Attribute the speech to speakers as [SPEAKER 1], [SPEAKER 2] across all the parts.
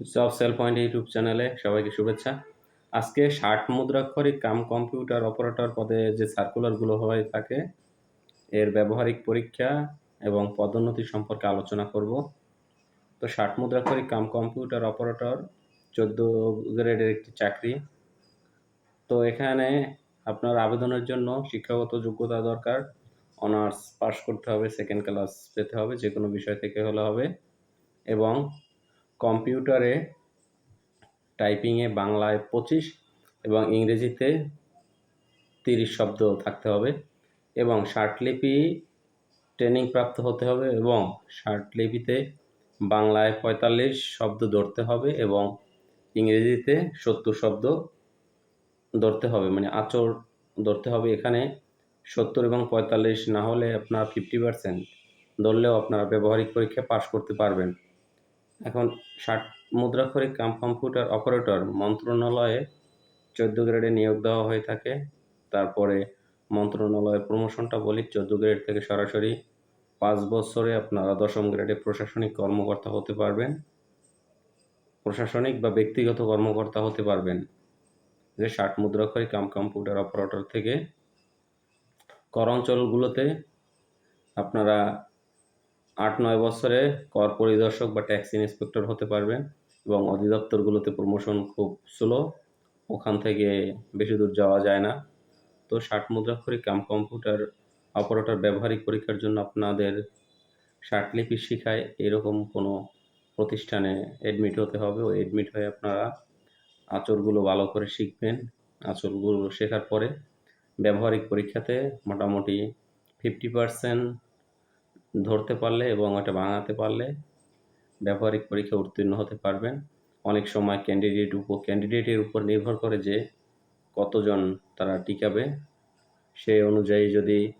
[SPEAKER 1] Job sell point YouTube চ্যানেলে সবাইকে শুভেচ্ছা। আজকে ষাট মুদ্রাক্ষরিক কাম কম্পিউটার অপারেটর পদে যে সার্কুলারগুলো হয়ে থাকে, এর ব্যবহারিক পরীক্ষা এবং পদোন্নতি সম্পর্কে আলোচনা করব। তো ষাট মুদ্রাক্ষরিক কাম কম্পিউটার অপারেটর, চোদ্দ গ্রেডের একটি চাকরি। তো এখানে আপনার আবেদনের জন্য শিক্ষাগত যোগ্যতা দরকার। অনার্স পাস করতে হবে, সেকেন্ড ক্লাস পেতে হবে যে কোনো বিষয় থেকে হলে হবে। এবং কম্পিউটারে টাইপিংয়ে বাংলায় পঁচিশ এবং ইংরেজিতে তিরিশ শব্দ থাকতে হবে এবং শার্টলিপি ট্রেনিং প্রাপ্ত হতে হবে এবং শার্টলিপিতে বাংলায় পঁয়তাল্লিশ শব্দ ধরতে হবে এবং ইংরেজিতে সত্তর শব্দ ধরতে হবে মানে আচর ধরতে হবে। এখানে সত্তর এবং পঁয়তাল্লিশ না হলে আপনার ফিফটি পার্সেন্ট ধরলেও আপনারা ব্যবহারিক পরীক্ষা পাশ করতে পারবেন। এখন ষাট মুদ্রাক্ষরিক কাম কম্পিউটার অপারেটর মন্ত্রণালয়ে চোদ্দ গ্রেডে নিয়োগ দেওয়া হয়ে থাকে। তারপরে মন্ত্রণালয়ের প্রমোশনটা বলি, চোদ্দ গ্রেড থেকে সরাসরি পাঁচ বছরে আপনারা দশম গ্রেডে প্রশাসনিক কর্মকর্তা হতে পারবেন। প্রশাসনিক বা ব্যক্তিগত কর্মকর্তা হতে পারবেন। যে ষাট মুদ্রাক্ষরিক কাম কম্পিউটার অপারেটর থেকে। কর অঞ্চলগুলোতে আপনারা আট নয় বছরে কর পরিদর্শক বা ট্যাক্স ইন্সপেক্টর হতে পারবেন এবং অধিদপ্তরগুলোতে প্রমোশন খুব স্লো ওখান থেকে বেশি দূর যাওয়া যায় না। তো ষাট মুদ্রাক্ষরিক কাম কম্পিউটার অপারেটর ব্যবহারিক পরীক্ষার জন্য আপনাদের ষাটলিপি শিখায়, এরকম কোনো প্রতিষ্ঠানে অ্যাডমিট হতে হবে। ও অ্যাডমিট হয়ে আপনারা আচরগুলো ভালো করে শিখবেন আচরগুলো শেখার পরে ব্যবহারিক পরীক্ষাতে মোটামুটি ফিফটি পারসেন্ট ধরতে পারলে এবং ওটা ভাঙাতে পারলে ব্যবহারিক পরীক্ষা উত্তীর্ণ হতে পারবেন। অনেক সময় ক্যান্ডিডেট উপর ক্যান্ডিডেটের উপর নির্ভর করে যে কতজন তারা টিকাবে। সেই অনুযায়ী যদি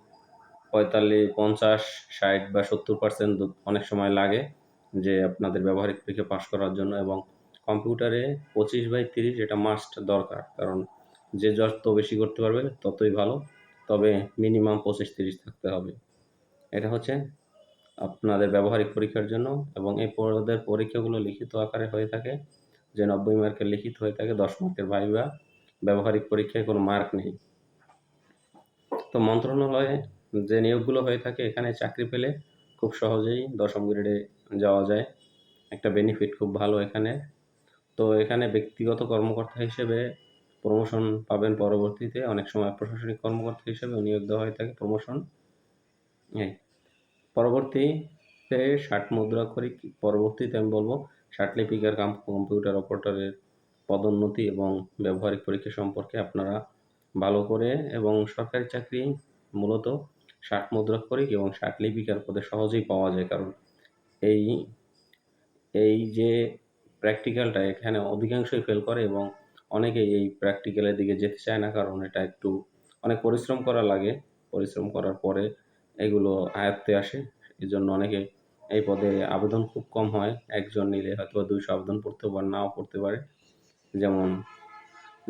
[SPEAKER 1] পঁয়তাল্লিশ, পঞ্চাশ, ষাট বা সত্তর পার্সেন্ট অনেক সময় লাগে যে আপনাদের ব্যবহারিক পরীক্ষা পাশ করার জন্য এবং কম্পিউটারে পঁচিশ বাই তিরিশ এটা মাস্ট দরকার। কারণ যে যত বেশি করতে পারবে ততই ভালো, তবে মিনিমাম পঁচিশ তিরিশ থাকতে হবে। এটা হচ্ছে আপনাদের ব্যবহারিক পরীক্ষার জন্য এবং এই পদের পরীক্ষাগুলো লিখিত আকারে হয়ে থাকে, যে নব্বই মার্কের লিখিত হয়ে থাকে, দশ মার্কের ভাইবা ব্যবহারিক পরীক্ষায় কোনো মার্ক নেই। তো মন্ত্রণালয়ে যে নিয়োগগুলো হয়ে থাকে, এখানে চাকরি পেলে খুব সহজেই দশম গ্রেডে যাওয়া যায়। একটা বেনিফিট খুব ভালো এখানে। তো এখানে ব্যক্তিগত কর্মকর্তা হিসেবে প্রমোশন পাবেন পরবর্তীতে। অনেক সময় প্রশাসনিক কর্মকর্তা হিসেবে নিয়োগ দেওয়া হয়ে থাকে প্রমোশন হ্যাঁ পরবর্তীতে ষাট মুদ্রাক্ষরিক পরবর্তীতে আমি বলব লিপিকার কাম কম্পিউটার অপারেটরের পদোন্নতি এবং ব্যবহারিক পরীক্ষা সম্পর্কে আপনারা ভালো করে এবং সরকারি চাকরি মূলত ষাট মুদ্রাক্ষরিক এবং ষাট লিপিকার পদে সহজেই পাওয়া যায়। কারণ এই এই যে প্র্যাকটিক্যালটা এখানে অধিকাংশই ফেল করে এবং অনেকেই এই প্র্যাকটিক্যালের দিকে যেতে চায় না। কারণ এটা একটু অনেক পরিশ্রম করা লাগে। পরিশ্রম করার পরে এগুলো আয়ত্তে আসে। এই জন্য অনেকে এই পদে আবেদন খুব কম হয়। একজন নিলে হয়তো দুইশো আবেদন পড়তে পারে নাও পড়তে পারে। যেমন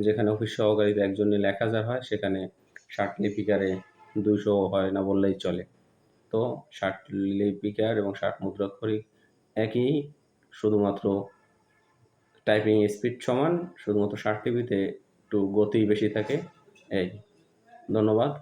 [SPEAKER 1] যেখানে অফিস সহকারীতে একজন নিলে এক হাজার হয়, সেখানে ষাট লিপিকারে দুইশো হয় না বললেই চলে। তো ষাট লিপিকার এবং ষাট মুদ্রাক্ষরিক একই, শুধুমাত্র টাইপিং স্পিড সমান, শুধুমাত্র ষাট লিপিতে একটু গতি বেশি থাকে। এই, ধন্যবাদ।